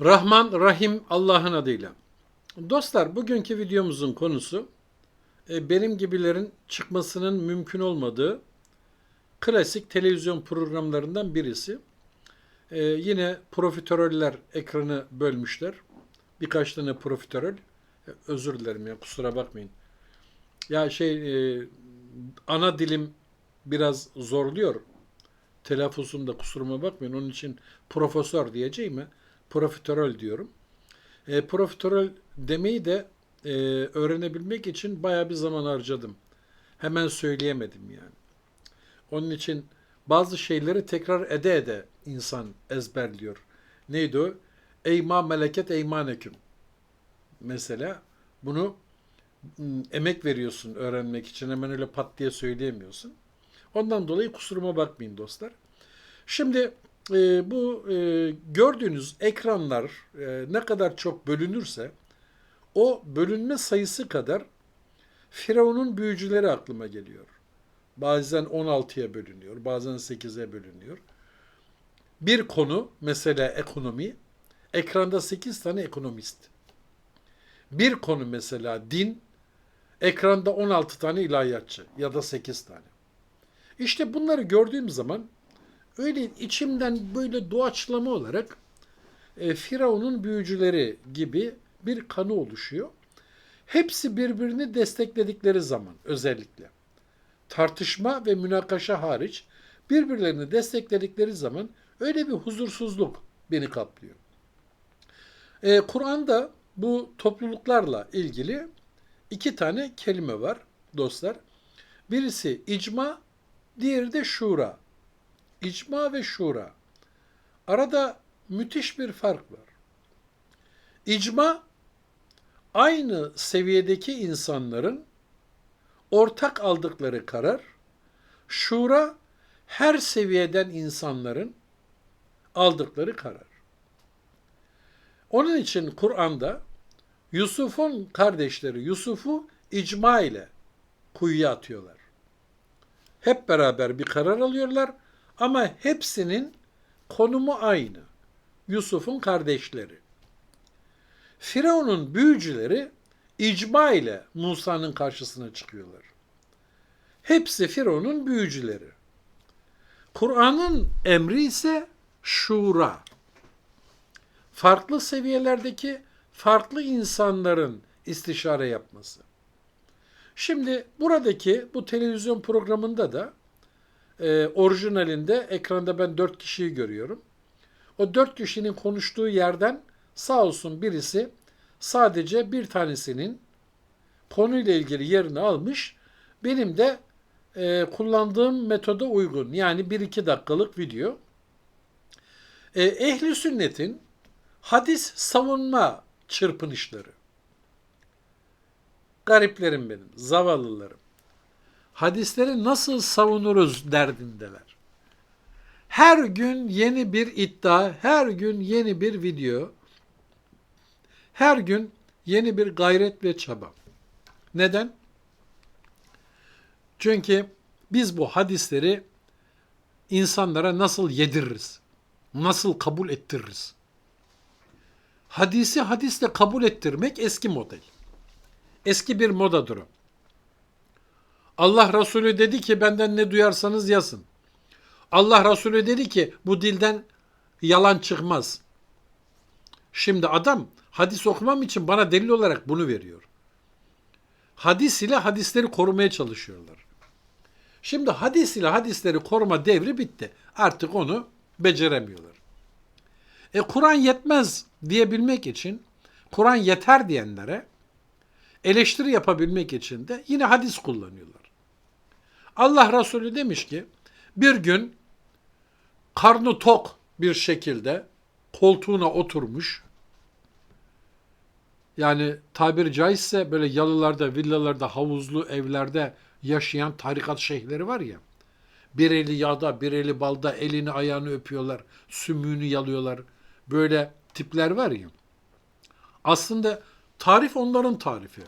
Rahman Rahim Allah'ın adıyla. Dostlar bugünkü videomuzun konusu e, benim gibilerin çıkmasının mümkün olmadığı klasik televizyon programlarından birisi. E, yine profiteroller ekranı bölmüşler. Birkaç tane profiterol. E, Özür dilerim ya kusura bakmayın. Ya şey ana dilim biraz zorluyor. Telaffuzunda kusuruma bakmayın. Onun için profesör diyeceğim mi? Profiterol diyorum. E, profiterol demeyi de e, öğrenebilmek için bayağı bir zaman harcadım. Hemen söyleyemedim yani. Onun için bazı şeyleri tekrar ede ede insan ezberliyor. Neydi o? Eyma meleket eymaneküm. Mesela bunu emek veriyorsun öğrenmek için. Hemen öyle pat diye söyleyemiyorsun. Ondan dolayı kusuruma bakmayın dostlar. Şimdi e, bu e, gördüğünüz ekranlar e, ne kadar çok bölünürse o bölünme sayısı kadar Firavun'un büyücüleri aklıma geliyor. Bazen 16'ya bölünüyor, bazen 8'e bölünüyor. Bir konu mesela ekonomi, ekranda 8 tane ekonomist. Bir konu mesela din, ekranda 16 tane ilahiyatçı ya da 8 tane. İşte bunları gördüğüm zaman öyle içimden böyle doğaçlama olarak e, Firavun'un büyücüleri gibi bir kanı oluşuyor. Hepsi birbirini destekledikleri zaman özellikle tartışma ve münakaşa hariç birbirlerini destekledikleri zaman öyle bir huzursuzluk beni kaplıyor. E, Kur'an'da bu topluluklarla ilgili iki tane kelime var dostlar. Birisi icma, diğeri de şura. İcma ve şura. Arada müthiş bir fark var. İcma aynı seviyedeki insanların ortak aldıkları karar, şura her seviyeden insanların aldıkları karar. Onun için Kur'an'da Yusuf'un kardeşleri Yusuf'u icma ile kuyuya atıyorlar. Hep beraber bir karar alıyorlar ama hepsinin konumu aynı. Yusuf'un kardeşleri. Firavun'un büyücüleri icma ile Musa'nın karşısına çıkıyorlar. Hepsi Firavun'un büyücüleri. Kur'an'ın emri ise şura. Farklı seviyelerdeki farklı insanların istişare yapması. Şimdi buradaki bu televizyon programında da e, orijinalinde ekranda ben dört kişiyi görüyorum. O dört kişinin konuştuğu yerden sağ olsun birisi sadece bir tanesinin konuyla ilgili yerini almış. Benim de e, kullandığım metoda uygun. Yani 1-2 dakikalık video. E, ehli sünnetin hadis savunma çırpınışları. Gariplerim benim, zavallılarım. Hadisleri nasıl savunuruz derdindeler. Her gün yeni bir iddia, her gün yeni bir video, her gün yeni bir gayret ve çaba. Neden? Çünkü biz bu hadisleri insanlara nasıl yediririz? Nasıl kabul ettiririz? Hadisi hadisle kabul ettirmek eski model. Eski bir modadır o. Allah Resulü dedi ki benden ne duyarsanız yazın. Allah Resulü dedi ki bu dilden yalan çıkmaz. Şimdi adam hadis okumam için bana delil olarak bunu veriyor. Hadis ile hadisleri korumaya çalışıyorlar. Şimdi hadis ile hadisleri koruma devri bitti. Artık onu beceremiyorlar. E Kur'an yetmez diyebilmek için Kur'an yeter diyenlere eleştiri yapabilmek için de yine hadis kullanıyorlar. Allah Resulü demiş ki bir gün karnı tok bir şekilde koltuğuna oturmuş. Yani tabiri caizse böyle yalılarda, villalarda, havuzlu evlerde yaşayan tarikat şeyhleri var ya. Bir eli yağda, bir eli balda, elini ayağını öpüyorlar, sümüğünü yalıyorlar. Böyle tipler var ya. Aslında tarif onların tarifi.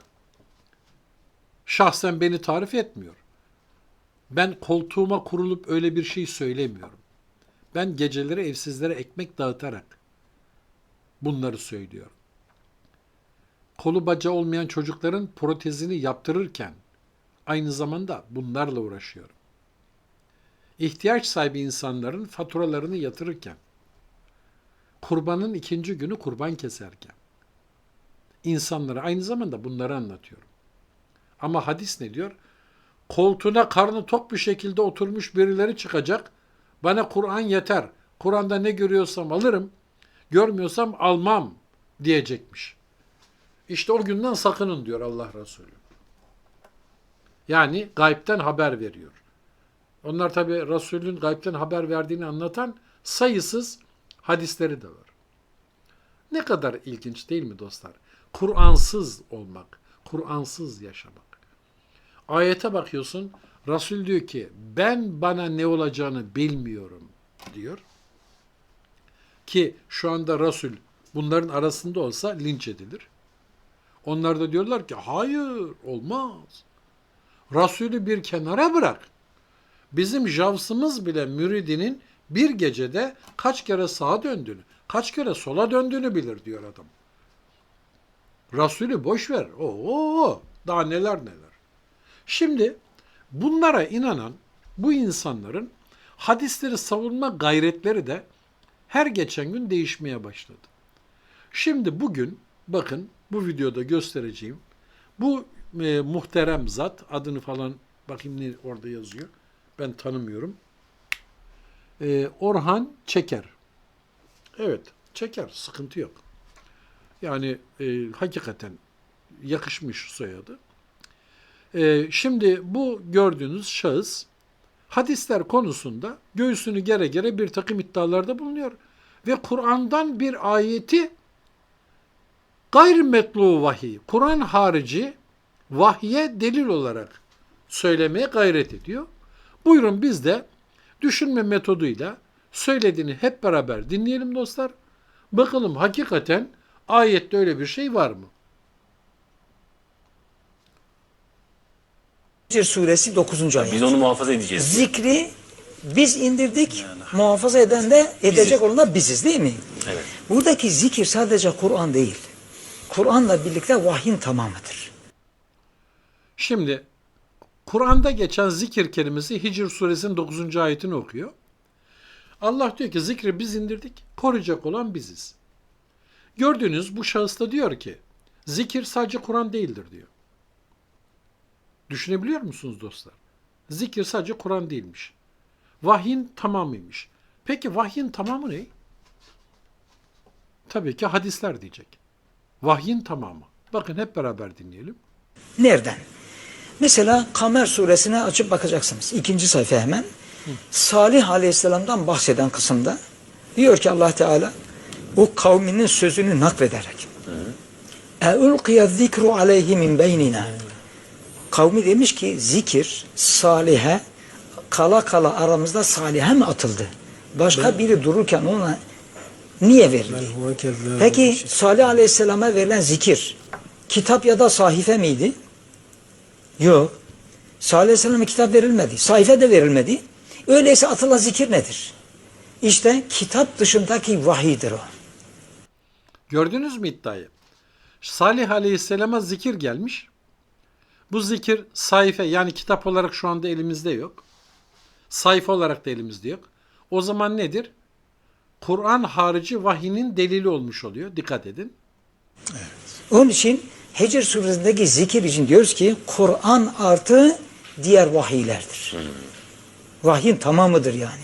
Şahsen beni tarif etmiyor. Ben koltuğuma kurulup öyle bir şey söylemiyorum. Ben geceleri evsizlere ekmek dağıtarak bunları söylüyor. Kolu bacağı olmayan çocukların protezini yaptırırken aynı zamanda bunlarla uğraşıyorum. İhtiyaç sahibi insanların faturalarını yatırırken, kurbanın ikinci günü kurban keserken, insanlara aynı zamanda bunları anlatıyorum. Ama hadis ne diyor? Koltuğuna karnı tok bir şekilde oturmuş birileri çıkacak. Bana Kur'an yeter. Kur'an'da ne görüyorsam alırım. Görmüyorsam almam diyecekmiş. İşte o günden sakının diyor Allah Resulü. Yani gaybten haber veriyor. Onlar tabi Resulün gaybten haber verdiğini anlatan sayısız hadisleri de var. Ne kadar ilginç değil mi dostlar? Kur'ansız olmak, Kur'ansız yaşamak. Ayete bakıyorsun, Resul diyor ki ben bana ne olacağını bilmiyorum diyor. Ki şu anda Resul bunların arasında olsa linç edilir. Onlar da diyorlar ki hayır olmaz. Resulü bir kenara bırak. Bizim javsımız bile müridinin bir gecede kaç kere sağa döndüğünü, kaç kere sola döndüğünü bilir diyor adam. Resulü boş ver. Oo, daha neler neler. Şimdi bunlara inanan bu insanların hadisleri savunma gayretleri de her geçen gün değişmeye başladı. Şimdi bugün bakın bu videoda göstereceğim bu e, muhterem zat adını falan bakayım ne orada yazıyor. Ben tanımıyorum. E, Orhan Çeker. Evet, Çeker. Sıkıntı yok. Yani e, hakikaten yakışmış soyadı. E, şimdi bu gördüğünüz şahıs hadisler konusunda göğsünü gere gere bir takım iddialarda bulunuyor. Ve Kur'an'dan bir ayeti gayrimetlu vahiy, Kur'an harici vahye delil olarak söylemeye gayret ediyor. Buyurun biz de düşünme metoduyla söylediğini hep beraber dinleyelim dostlar. Bakalım hakikaten ayette öyle bir şey var mı? Hicr suresi 9. ayet. Biz onu muhafaza edeceğiz. Zikri biz indirdik, muhafaza eden de edecek olan da biziz değil mi? Evet. Buradaki zikir sadece Kur'an değil. Kur'an'la birlikte vahyin tamamıdır. Şimdi Kur'an'da geçen zikir kelimesi Hicr suresinin 9. ayetini okuyor. Allah diyor ki zikri biz indirdik, koruyacak olan biziz. Gördüğünüz bu şahıs da diyor ki zikir sadece Kur'an değildir diyor. Düşünebiliyor musunuz dostlar? Zikir sadece Kur'an değilmiş. Vahyin tamamıymış. Peki vahyin tamamı ne? Tabii ki hadisler diyecek. Vahyin tamamı. Bakın hep beraber dinleyelim. Nereden? Mesela Kamer suresine açıp bakacaksınız. İkinci sayfa hemen. Hı. Salih aleyhisselamdan bahseden kısımda diyor ki Allah Teala o kavminin sözünü naklederek. Eulkiye e zikru aleyhi min beynina. Kavmi demiş ki zikir salihe kala kala aramızda salihe mi atıldı? Başka biri dururken ona niye verildi? Peki Salih Aleyhisselam'a verilen zikir kitap ya da sahife miydi? Yok. Salih Aleyhisselam'a kitap verilmedi. Sahife de verilmedi. Öyleyse atılan zikir nedir? İşte kitap dışındaki vahidir o. Gördünüz mü iddiayı? Salih Aleyhisselam'a zikir gelmiş. Bu zikir sayfa yani kitap olarak şu anda elimizde yok. Sayfa olarak da elimizde yok. O zaman nedir? Kur'an harici vahinin delili olmuş oluyor. Dikkat edin. Onun için Hicr suresindeki zikir için diyoruz ki Kur'an artı diğer vahiylerdir. Vahyin tamamıdır yani.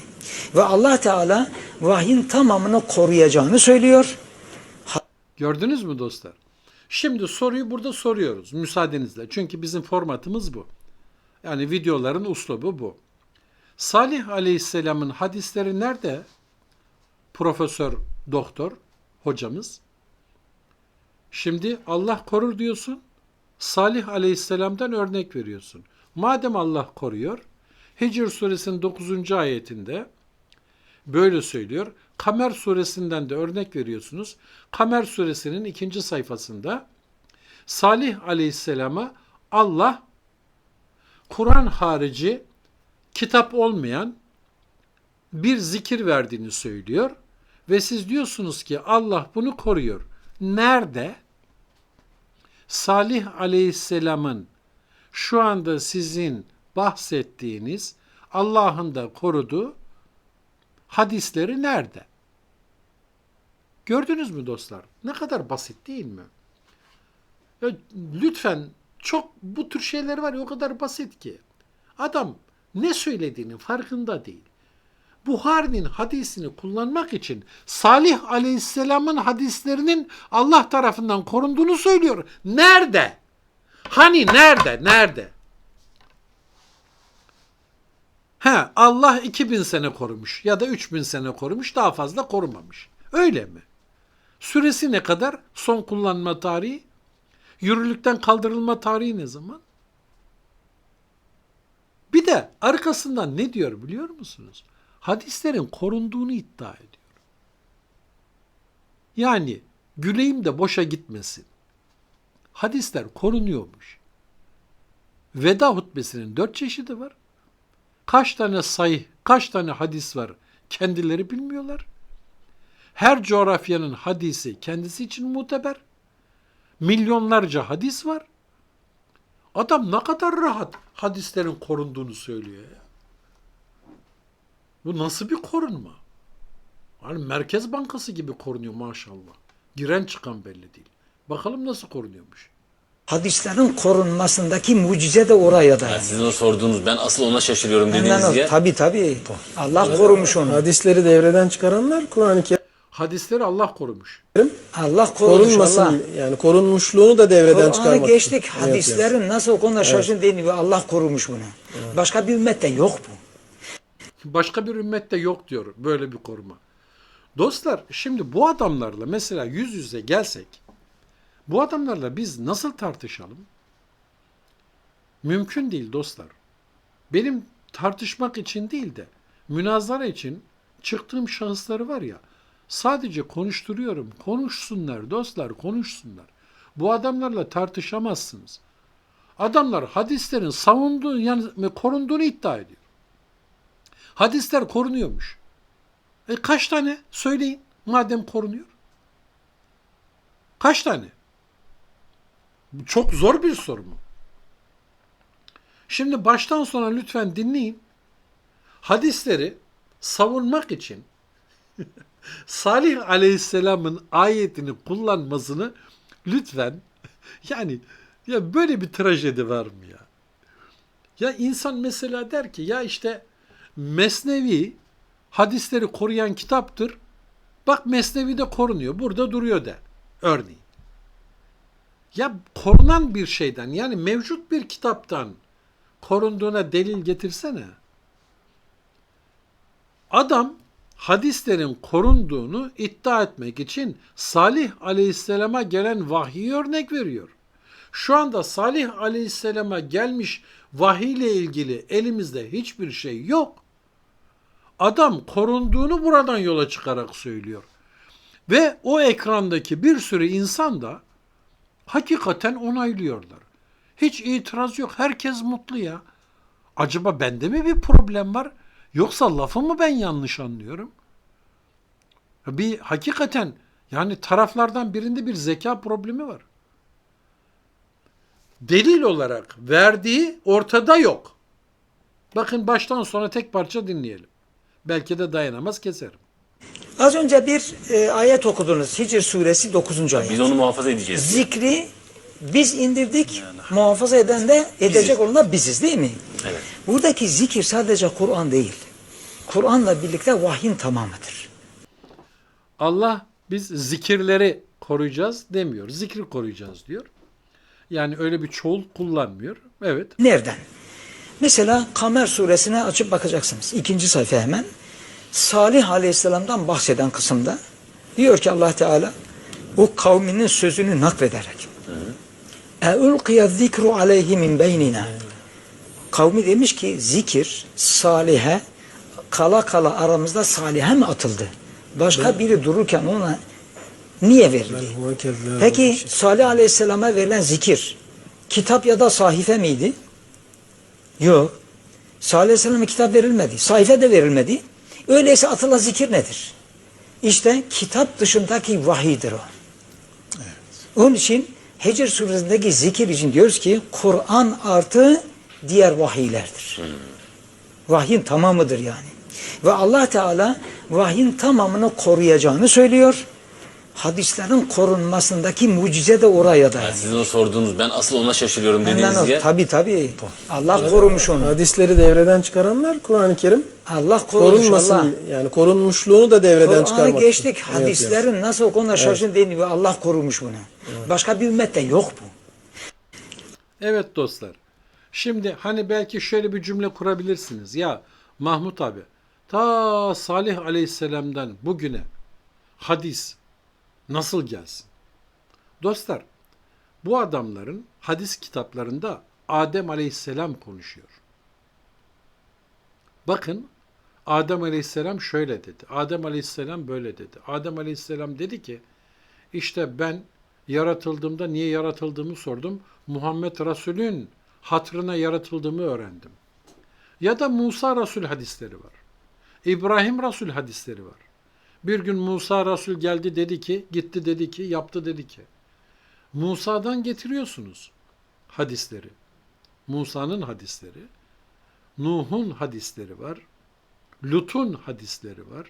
Ve Allah Teala vahyin tamamını koruyacağını söylüyor. Gördünüz mü dostlar? Şimdi soruyu burada soruyoruz müsaadenizle. Çünkü bizim formatımız bu. Yani videoların uslubu bu. Salih Aleyhisselam'ın hadisleri nerede? Profesör, doktor, hocamız. Şimdi Allah korur diyorsun. Salih Aleyhisselam'dan örnek veriyorsun. Madem Allah koruyor, Hicr suresinin 9. ayetinde böyle söylüyor. Kamer suresinden de örnek veriyorsunuz. Kamer suresinin ikinci sayfasında Salih aleyhisselama Allah Kur'an harici kitap olmayan bir zikir verdiğini söylüyor Ve siz diyorsunuz ki Allah bunu koruyor. Nerede? Salih Aleyhisselam'ın şu anda sizin bahsettiğiniz Allah'ın da koruduğu hadisleri nerede? Gördünüz mü dostlar? Ne kadar basit değil mi? Lütfen çok bu tür şeyler var ya o kadar basit ki. Adam ne söylediğinin farkında değil. Buhari'nin hadisini kullanmak için Salih Aleyhisselam'ın hadislerinin Allah tarafından korunduğunu söylüyor. Nerede? Hani nerede? Nerede? He, Allah 2000 sene korumuş ya da 3000 sene korumuş, daha fazla korumamış. Öyle mi? Süresi ne kadar? Son kullanma tarihi? Yürürlükten kaldırılma tarihi ne zaman? Bir de arkasından ne diyor biliyor musunuz? Hadislerin korunduğunu iddia ediyor. Yani güleyim de boşa gitmesin. Hadisler korunuyormuş. Veda hutbesinin dört çeşidi var. Kaç tane sayı, kaç tane hadis var kendileri bilmiyorlar. Her coğrafyanın hadisi kendisi için muteber. Milyonlarca hadis var. Adam ne kadar rahat hadislerin korunduğunu söylüyor ya. Bu nasıl bir korunma? Hani Merkez Bankası gibi korunuyor maşallah. Giren çıkan belli değil. Bakalım nasıl korunuyormuş. Hadislerin korunmasındaki mucize de oraya dayanıyor. Yani sizin o sorduğunuz ben asıl ona şaşırıyorum dediğiniz yer. Tabii tabii. Allah korumuş onu. Hadisleri devreden çıkaranlar Kur'an-ı Hadisleri Allah korumuş. Kerim Allah korumuş korunmasın Allah. yani korunmuşluğunu da devreden Kur'an'ı çıkarmak. geçtik. için. Evet, Hadislerin nasıl o konuda şaşın değil mi? Allah korumuş bunu. Başka bir ümmette yok bu. Başka bir ümmette yok diyor böyle bir koruma. Dostlar şimdi bu adamlarla mesela yüz yüze gelsek bu adamlarla biz nasıl tartışalım? Mümkün değil dostlar. Benim tartışmak için değil de münazara için çıktığım şahısları var ya sadece konuşturuyorum. Konuşsunlar dostlar konuşsunlar. Bu adamlarla tartışamazsınız. Adamlar hadislerin savunduğu yani korunduğunu iddia ediyor. Hadisler korunuyormuş. E kaç tane? Söyleyin. Madem korunuyor. Kaç tane? Çok zor bir soru mu? Şimdi baştan sona lütfen dinleyin. Hadisleri savunmak için Salih Aleyhisselam'ın ayetini kullanmasını lütfen yani ya böyle bir trajedi var mı ya? Ya insan mesela der ki ya işte Mesnevi hadisleri koruyan kitaptır. Bak Mesnevi de korunuyor. Burada duruyor de. Örneğin. Ya korunan bir şeyden yani mevcut bir kitaptan korunduğuna delil getirsene. Adam hadislerin korunduğunu iddia etmek için Salih Aleyhisselam'a gelen vahiy örnek veriyor. Şu anda Salih Aleyhisselam'a gelmiş vahiy ile ilgili elimizde hiçbir şey yok. Adam korunduğunu buradan yola çıkarak söylüyor. Ve o ekrandaki bir sürü insan da hakikaten onaylıyorlar. Hiç itiraz yok. Herkes mutlu ya. Acaba bende mi bir problem var? Yoksa lafı mı ben yanlış anlıyorum? Bir hakikaten yani taraflardan birinde bir zeka problemi var. Delil olarak verdiği ortada yok. Bakın baştan sona tek parça dinleyelim. Belki de dayanamaz keserim. Az önce bir e, ayet okudunuz. Hicr suresi 9. ayet. Biz onu muhafaza edeceğiz. Zikri biz indirdik, muhafaza eden de edecek olan da biziz değil mi? Evet. Buradaki zikir sadece Kur'an değil. Kur'an'la birlikte vahyin tamamıdır. Allah biz zikirleri koruyacağız demiyor. Zikri koruyacağız diyor. Yani öyle bir çoğul kullanmıyor. Evet. Nereden? Mesela Kamer suresine açıp bakacaksınız. İkinci sayfa hemen. Salih aleyhisselamdan bahseden kısımda diyor ki allah Teala o kavminin sözünü naklederek اَاُلْقِيَ الذِّكْرُ عَلَيْهِ مِنْ beynina Kavmi demiş ki zikir salihe kala kala aramızda salihe mi atıldı? Başka biri dururken ona niye verildi? Huve kezzâbun Peki eşir. Salih Aleyhisselam'a verilen zikir kitap ya da sahife miydi? Yok. Salih Aleyhisselam'a kitap verilmedi. Sahife de verilmedi. Öyleyse atılan zikir nedir? İşte kitap dışındaki vahidir o. Onun için Hecr suresindeki zikir için diyoruz ki Kur'an artı diğer vahiylerdir. Vahyin tamamıdır yani. Ve Allah Teala vahyin tamamını koruyacağını söylüyor. Hadislerin korunmasındaki mucize de oraya Yani dayanıyor. sizin o sorduğunuz ben asıl ona şaşırıyorum dediğiniz o. yer. Tabi tabi. Allah korumuş onu. Hadisleri devreden çıkaranlar Kur'an-ı Kerim Allah korumuş korunmasın Allah. yani korunmuşluğunu da devreden Kur'an'ı çıkarmak. geçtik. Evet, evet. Hadislerin nasıl okunduğuna şaşın değil mi? Allah korumuş bunu. Başka bir ümmette yok bu. Evet dostlar. Şimdi hani belki şöyle bir cümle kurabilirsiniz. Ya Mahmut abi ta Salih Aleyhisselam'dan bugüne hadis nasıl gelsin? Dostlar bu adamların hadis kitaplarında Adem Aleyhisselam konuşuyor. Bakın Adem Aleyhisselam şöyle dedi. Adem Aleyhisselam böyle dedi. Adem Aleyhisselam dedi ki işte ben yaratıldığımda niye yaratıldığımı sordum. Muhammed Resul'ün hatrına yaratıldığımı öğrendim. Ya da Musa Resul hadisleri var. İbrahim Resul hadisleri var. Bir gün Musa Resul geldi dedi ki, gitti dedi ki, yaptı dedi ki. Musa'dan getiriyorsunuz hadisleri. Musa'nın hadisleri, Nuh'un hadisleri var, Lut'un hadisleri var,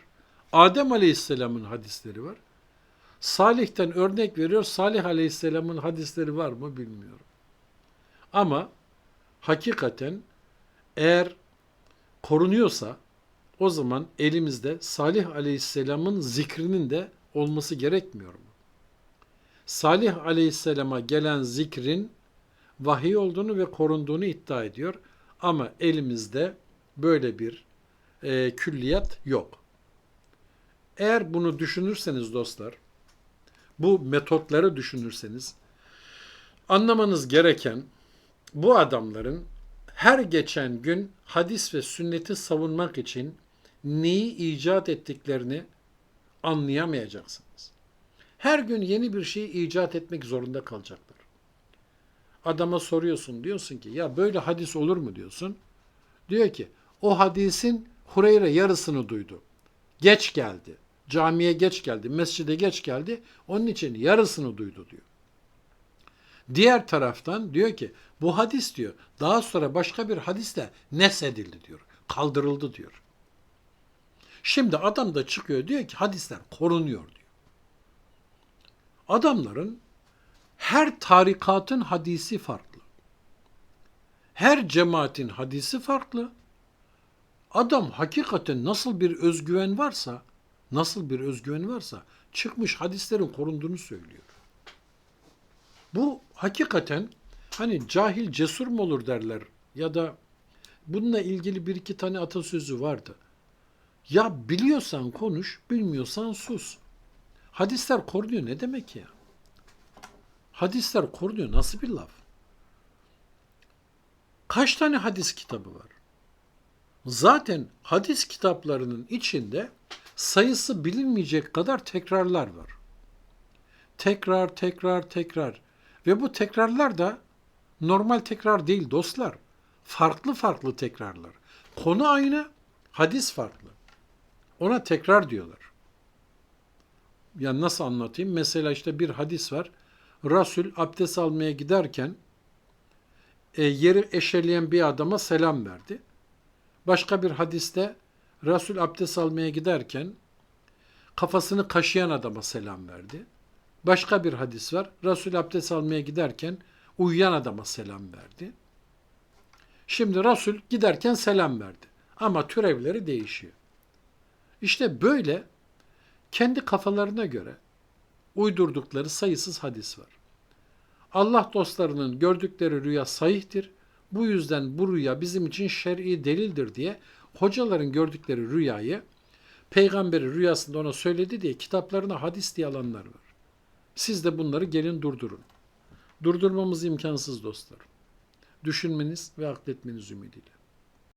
Adem Aleyhisselam'ın hadisleri var. Salih'ten örnek veriyor. Salih Aleyhisselam'ın hadisleri var mı bilmiyorum. Ama hakikaten eğer korunuyorsa o zaman elimizde Salih Aleyhisselam'ın zikrinin de olması gerekmiyor mu? Salih Aleyhisselam'a gelen zikrin vahiy olduğunu ve korunduğunu iddia ediyor. Ama elimizde böyle bir e, külliyat yok. Eğer bunu düşünürseniz dostlar, bu metotları düşünürseniz anlamanız gereken bu adamların her geçen gün hadis ve sünneti savunmak için neyi icat ettiklerini anlayamayacaksınız. Her gün yeni bir şey icat etmek zorunda kalacaklar. Adama soruyorsun diyorsun ki ya böyle hadis olur mu diyorsun. Diyor ki o hadisin Hureyre yarısını duydu. Geç geldi. Camiye geç geldi. Mescide geç geldi. Onun için yarısını duydu diyor. Diğer taraftan diyor ki bu hadis diyor daha sonra başka bir hadisle nesedildi diyor. Kaldırıldı diyor. Şimdi adam da çıkıyor diyor ki hadisler korunuyor diyor. Adamların her tarikatın hadisi farklı. Her cemaatin hadisi farklı. Adam hakikaten nasıl bir özgüven varsa, nasıl bir özgüven varsa çıkmış hadislerin korunduğunu söylüyor. Bu hakikaten hani cahil cesur mu olur derler ya da bununla ilgili bir iki tane atasözü vardı. Ya biliyorsan konuş, bilmiyorsan sus. Hadisler korunuyor ne demek ya? Hadisler korunuyor nasıl bir laf? Kaç tane hadis kitabı var? Zaten hadis kitaplarının içinde sayısı bilinmeyecek kadar tekrarlar var. Tekrar, tekrar, tekrar. Ve bu tekrarlar da normal tekrar değil dostlar. Farklı farklı tekrarlar. Konu aynı, hadis farklı. Ona tekrar diyorlar. Yani nasıl anlatayım? Mesela işte bir hadis var. Resul abdest almaya giderken e, yeri eşeleyen bir adama selam verdi. Başka bir hadiste Resul abdest almaya giderken kafasını kaşıyan adama selam verdi. Başka bir hadis var. Resul abdest almaya giderken uyuyan adama selam verdi. Şimdi Resul giderken selam verdi. Ama türevleri değişiyor. İşte böyle kendi kafalarına göre uydurdukları sayısız hadis var. Allah dostlarının gördükleri rüya sahihtir. Bu yüzden bu rüya bizim için şer'i delildir diye hocaların gördükleri rüyayı peygamberi rüyasında ona söyledi diye kitaplarına hadis diye alanlar var. Siz de bunları gelin durdurun. Durdurmamız imkansız dostlar. Düşünmeniz ve akletmeniz ümidiyle.